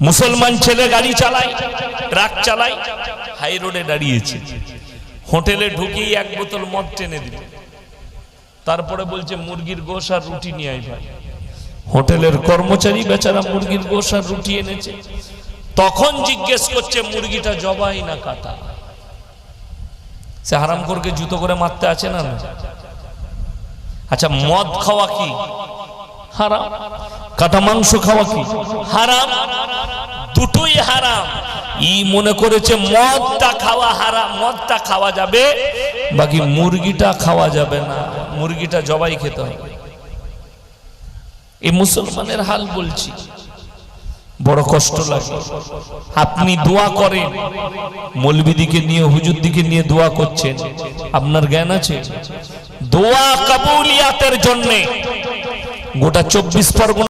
মুসলমান ছেলে গাড়ি চালায়, ট্রাক চালায়, হাই রোডে দাঁড়িয়েছে। হোটেলে ঢুকিয়ে এক বোতল মদ টেনে দিল। তারপরে বলছে, মুরগির গোশ আর রুটি নিয়ে ভাই। হোটেলের কর্মচারী বেচারা মুরগির গোশ আর রুটি এনেছে। তখন জিজ্ঞেস করছে, মুরগিটা জবাই না কাটা? সে হারাম করকে জুতো করে মারতে আছে না? আচ্ছা মদ খাওয়া কি? হারাম। কাটা মাংস খাওয়া কি? হারাম। দুটোই হারাম। ই মনে করেছে মদটা খাওয়া হারাম, মদটা খাওয়া যাবে, বাকি মুরগিটা খাওয়া যাবে না। মুরগিটা জবাই খেতে হবে। এই মুসলমানের হাল বলছি। বড় কষ্ট লাগে। আপনি দোয়া করেন। মৌলবিদিকে নিয়ে হুজুর দিকে নিয়ে দোয়া করছেন। আপনার জ্ঞান আছে? দোয়া কাবুলিয়াতের জন্য। গোটা চব্বিশ পরগনা